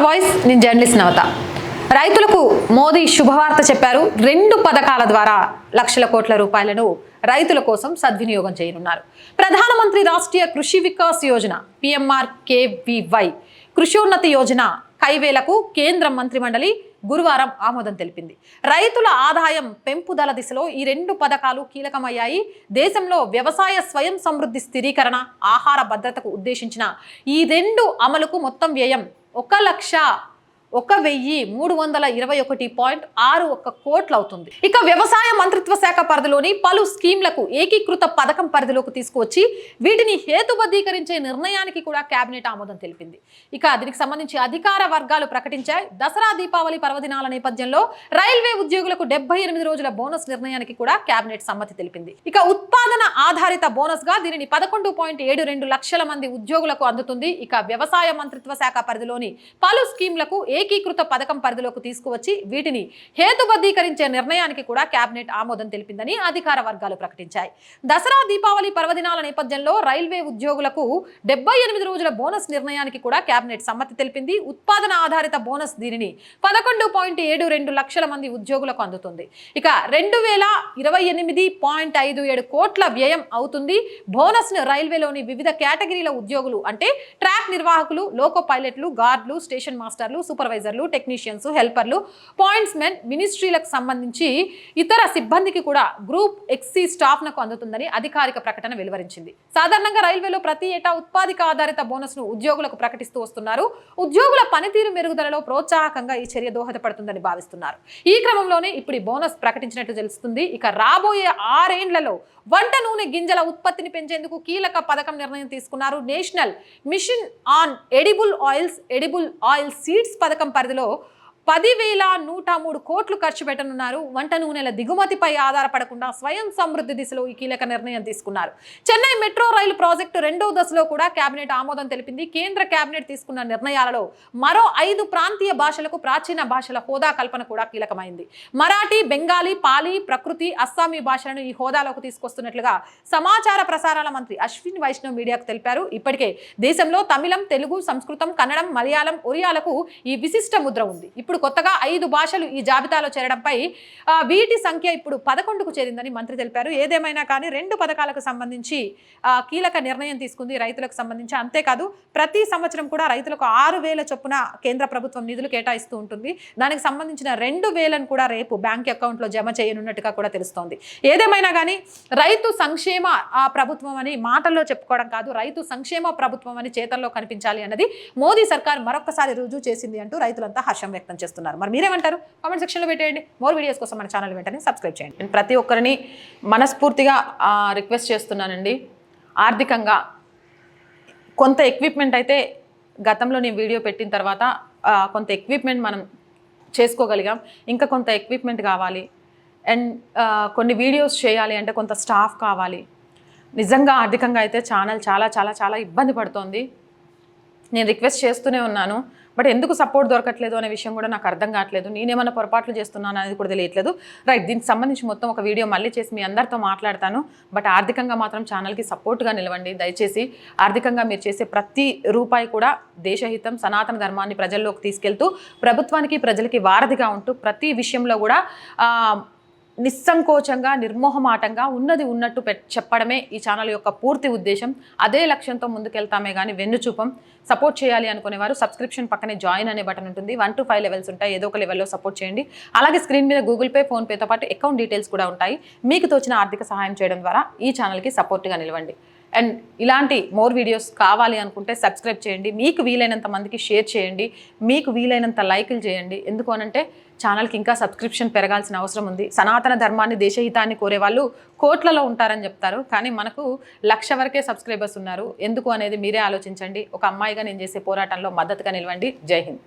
Hour voice నేను journalist Navata. రైతులకు మోదీ శుభవార్త చెప్పారు. రెండు పథకాల ద్వారా లక్షల కోట్ల రూపాయలను రైతుల కోసం సద్వినియోగం చేయనున్నారు. ప్రధానమంత్రి రాష్ట్రీయ కృషి వికాస్ యోజన పిఎంఆర్ కేవివై కృషిోన్నతి యోజన కైవేలకు కేంద్ర మంత్రిమండలి గురువారం ఆమోదం తెలిపింది. రైతుల ఆదాయం పెంపుదల దిశలో ఈ రెండు పథకాలు కీలకమయ్యాయి. దేశంలో వ్యవసాయ స్వయం సమృద్ధి స్థిరీకరణ ఆహార భద్రతకు ఉద్దేశించిన ఈ రెండు అమలుకు మొత్తం వ్యయం ఒక లక్ష ఒక వెయ్యి మూడు వందల ఇరవై ఒకటి పాయింట్ ఆరు ఒక్క కోట్లు అవుతుంది ఇక వ్యవసాయ మంత్రిత్వ శాఖ పరిధిలోని పలు స్కీమ్లకు ఏకీకృత పథకం పరిధిలోకి తీసుకువచ్చి వీటిని హేతుబద్ధీకరించే నిర్ణయానికి కూడా కేబినెట్ ఆమోదం తెలిపింది. ఇక దీనికి సంబంధించి అధికార వర్గాలు ప్రకటించాయి. దసరా దీపావళి పర్వదినాల నేపథ్యంలో రైల్వే ఉద్యోగులకు డెబ్బై ఎనిమిది రోజుల బోనస్ నిర్ణయానికి కూడా కేబినెట్ సమ్మతి తెలిపింది. ఇక ఉత్పాదన ఆధారిత బోనస్గా దీనిని పదకొండు పాయింట్ ఏడు రెండు లక్షల మంది ఉద్యోగులకు అందుతుంది. ఇక వ్యవసాయ మంత్రిత్వ శాఖ పరిధిలోని పలు స్కీమ్లకు ఏకీకృత పథకం పరిధిలోకి తీసుకువచ్చి వీటిని హేతుబద్ధీకరించే నిర్ణయానికి కూడా కేబినెట్ ఆమోదం తెలిపిందని అధికార వర్గాలు ప్రకటించాయి. దసరా దీపావళి పర్వదినాల నేపథ్యంలో రైల్వే ఉద్యోగులకు డెబ్బై ఎనిమిది రోజుల బోనస్ నిర్ణయానికి కూడా కేబినెట్ సమ్మతి తెలిపింది. ఉత్పాదన ఆధారిత బోనస్ దీనిని పదకొండు పాయింట్ ఏడు రెండు లక్షల మంది ఉద్యోగులకు అందుతుంది. ఇక రెండు వేల ఇరవై ఎనిమిది పాయింట్ ఐదు ఏడు కోట్ల వ్యయం అవుతుంది. బోనస్ను రైల్వేలోని వివిధ కేటగిరీల ఉద్యోగులు అంటే ట్రాక్ నిర్వాహకులు లోకో పైలట్లు గార్డులు స్టేషన్ మాస్టర్లు సూపర్ సూపర్వైజర్లు టెక్నీషియన్స్ హెల్పర్లు పాయింట్స్ మెన్ మినిస్ట్రీలకు సంబంధించి ఇతర సిబ్బందికి కూడా గ్రూప్ ఎక్సీ స్టాఫ్ నకు అందుతుందని అధికారిక ప్రకటన వెలువరించింది. సాధారణంగా రైల్వేలో ప్రతి ఏటా ఉత్పాదిక ఆధారిత బోనస్ను ఉద్యోగులకు ప్రకటిస్తూ వస్తున్నారు. ఉద్యోగుల పనితీరు మెరుగుదలలో ప్రోత్సాహకంగా ఈ చర్య దోహదపడుతుందని భావిస్తున్నారు. ఈ క్రమంలోనే ఇప్పుడు ఈ బోనస్ ప్రకటించినట్టు తెలుస్తుంది. ఇక రాబోయే ఆరేండ్లలో వంట నూనె గింజల ఉత్పత్తిని పెంచేందుకు కీలక పథకం నిర్ణయం తీసుకున్నారు national mission on edible oils edible oil seeds పథకం పరిధిలో పదివేల నూట మూడు కోట్లు ఖర్చు పెట్టనున్నారు. వంట నూనెల దిగుమతిపై ఆధారపడకుండా స్వయం సమృద్ధి దిశలో ఈ కీలక నిర్ణయం తీసుకున్నారు. చెన్నై మెట్రో రైలు ప్రాజెక్టు రెండో దశలో కూడా కేబినెట్ ఆమోదం తెలిపింది. కేంద్ర కేబినెట్ తీసుకున్న నిర్ణయాలలో మరో ఐదు ప్రాంతీయ భాషలకు ప్రాచీన భాషల హోదా కల్పన కూడా కీలకమైంది. మరాఠీ బెంగాలీ పాలీ ప్రకృతి అస్సామీ భాషలను ఈ హోదాలోకి తీసుకొస్తున్నట్లుగా సమాచార ప్రసారాల మంత్రి అశ్విన్ వైష్ణవ్ మీడియాకు తెలిపారు. ఇప్పటికే దేశంలో తమిళం తెలుగు సంస్కృతం కన్నడం మలయాళం ఒరియాలకు ఈ విశిష్ట ముద్ర ఉంది. ఇప్పుడు కొత్తగా ఐదు భాషలు ఈ జాబితాలో చేరడంపై వీటి సంఖ్య ఇప్పుడు పదకొండుకు చేరిందని మంత్రి తెలిపారు. ఏదేమైనా కానీ రెండు పథకాలకు సంబంధించి కీలక నిర్ణయం తీసుకుంది రైతులకు సంబంధించి. అంతేకాదు ప్రతి సంవత్సరం కూడా రైతులకు ఆరు వేల చొప్పున కేంద్ర ప్రభుత్వం నిధులు కేటాయిస్తూ ఉంటుంది. దానికి సంబంధించిన రెండు వేలను కూడా రేపు బ్యాంక్ అకౌంట్లో జమ చేయనున్నట్టుగా కూడా తెలుస్తోంది. ఏదేమైనా కానీ రైతు సంక్షేమ ఆ, ప్రభుత్వం అని మాటల్లో చెప్పుకోవడం కాదు. రైతు సంక్షేమ ప్రభుత్వం అని చేతల్లో కనిపించాలి అన్నది మోదీ సర్కార్ మరొకసారి రుజువు చేసింది అంటూ రైతులంతా హర్షం వ్యక్తం చేస్తున్నారు. మరి మీరేమంటారు? కామెంట్ సెక్షన్లో పెట్టేయండి. మోర్ వీడియోస్ కోసం మన ఛానల్ వెంటనే సబ్స్క్రైబ్ చేయండి. నేను ప్రతి ఒక్కరిని మనస్ఫూర్తిగా రిక్వెస్ట్ చేస్తున్నానండి. ఆర్థికంగా కొంత ఎక్విప్మెంట్ అయితే గతంలో నేను వీడియో పెట్టిన తర్వాత కొంత ఎక్విప్మెంట్ మనం చేసుకోగలిగాం. ఇంకా కొంత ఎక్విప్మెంట్ కావాలి. అండ్ కొన్ని వీడియోస్ చేయాలి అంటే కొంత స్టాఫ్ కావాలి. నిజంగా ఆర్థికంగా అయితే ఛానల్ చాలా చాలా చాలా ఇబ్బంది పడుతోంది. నేను రిక్వెస్ట్ చేస్తూనే ఉన్నాను. బట్ ఎందుకు సపోర్ట్ దొరకట్లేదు అనే విషయం కూడా నాకు అర్థం కావట్లేదు. నేనేమైనా పొరపాట్లు చేస్తున్నాను అనేది కూడా తెలియట్లేదు. రైట్ దీనికి సంబంధించి మొత్తం ఒక వీడియో మళ్ళీ చేసి మీ అందరితో మాట్లాడతాను. బట్ ఆర్థికంగా మాత్రం ఛానల్కి సపోర్ట్గా నిలవండి. దయచేసి ఆర్థికంగా మీరు చేసే ప్రతి రూపాయి కూడా దేశహితం సనాతన ధర్మాన్ని ప్రజల్లోకి తీసుకెళ్తూ ప్రభుత్వానికి ప్రజలకి వారధిగా ఉంటూ ప్రతి విషయంలో కూడా నిస్సంకోచంగా నిర్మోహమాటంగా ఉన్నది ఉన్నట్టు పెట్ చెప్పడమే ఈ ఛానల్ యొక్క పూర్తి ఉద్దేశం. అదే లక్ష్యంతో ముందుకెళ్తామే కానీ వెన్నుచూపం. సపోర్ట్ చేయాలి అనుకునేవారు సబ్స్క్రిప్షన్ పక్కనే జాయిన్ అనే బటన్ ఉంటుంది. వన్ టు ఫైవ్ లెవెల్స్ ఉంటాయి. ఏదో ఒక లెవెల్లో సపోర్ట్ చేయండి. అలాగే స్క్రీన్ మీద గూగుల్ పే ఫోన్పేతో పాటు అకౌంట్ డీటెయిల్స్ కూడా ఉంటాయి. మీకు తోచిన ఆర్థిక సహాయం చేయడం ద్వారా ఈ ఛానల్కి సపోర్ట్గా నిలవండి. అండ్ ఇలాంటి మోర్ వీడియోస్ కావాలి అనుకుంటే సబ్స్క్రైబ్ చేయండి. మీకు వీలైనంత మందికి షేర్ చేయండి. మీకు వీలైనంత లైకులు చేయండి. ఎందుకు అనంటే ఛానల్కి ఇంకా సబ్స్క్రిప్షన్ పెరగాల్సిన అవసరం ఉంది. సనాతన ధర్మాన్ని దేశహితాన్ని కోరే వాళ్ళు కోట్లలో ఉంటారని చెప్తారు. కానీ మనకు లక్ష వరకే సబ్స్క్రైబర్స్ ఉన్నారు. ఎందుకు అనేది మీరే ఆలోచించండి. ఒక అమ్మాయిగా నేను చేసే పోరాటంలో మద్దతుగా నిలవండి. జై హింద్.